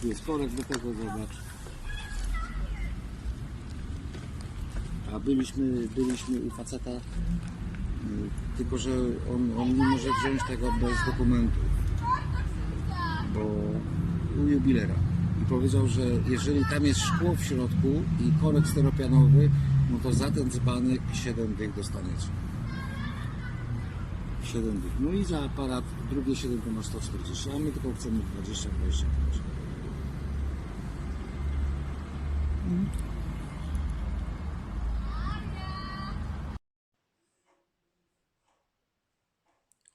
Tu jest korek do tego, zobacz. A byliśmy, byliśmy u faceta, y, tylko że on, on nie może wziąć tego bez dokumentów, bo u jubilera. I powiedział, że jeżeli tam jest szkło w środku i korek steropianowy, no to za ten dzbanek 7 dych dostaniecie. 7 dych. No i za aparat drugie 7 to ma 140, a my tylko chcemy 20,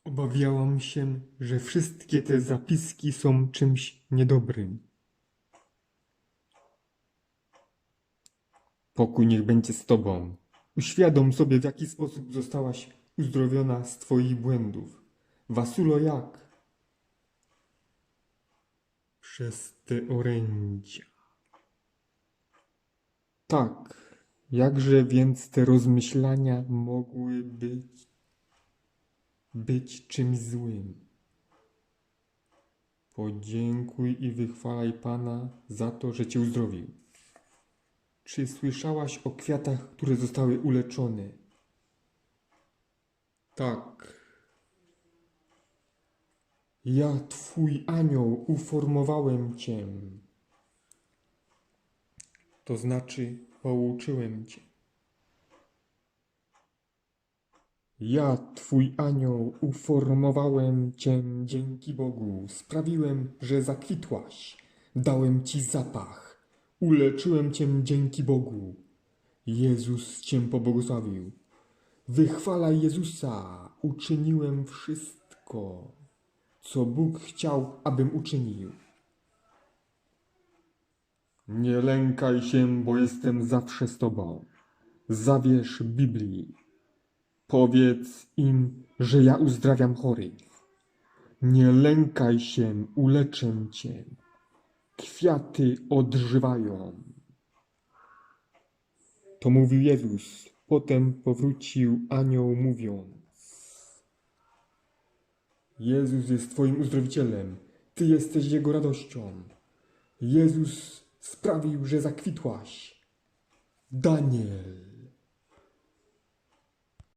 Obawiałam się, że wszystkie te zapiski są czymś niedobrym. Pokój niech będzie z tobą. Uświadom sobie, w jaki sposób zostałaś uzdrowiona z twoich błędów. Wasulo jak? Przez te orędzia. Tak, jakże więc te rozmyślania mogły być być czymś złym. Podziękuj i wychwalaj Pana za to, że Cię uzdrowił. Czy słyszałaś o kwiatach, które zostały uleczone? Tak. Ja, Twój anioł, uformowałem Cię. To znaczy, pouczyłem Cię. Ja, Twój anioł, uformowałem Cię dzięki Bogu, sprawiłem, że zakwitłaś, dałem Ci zapach, uleczyłem Cię dzięki Bogu. Jezus Cię pobłogosławił. Wychwalaj Jezusa, uczyniłem wszystko, co Bóg chciał, abym uczynił. Nie lękaj się, bo jestem zawsze z Tobą. Zawierz Biblii. Powiedz im, że ja uzdrawiam chorych. Nie lękaj się, uleczę cię. Kwiaty odżywają. To mówił Jezus. Potem powrócił anioł mówiąc. Jezus jest Twoim uzdrowicielem. Ty jesteś Jego radością. Jezus sprawił, że zakwitłaś. Daniel.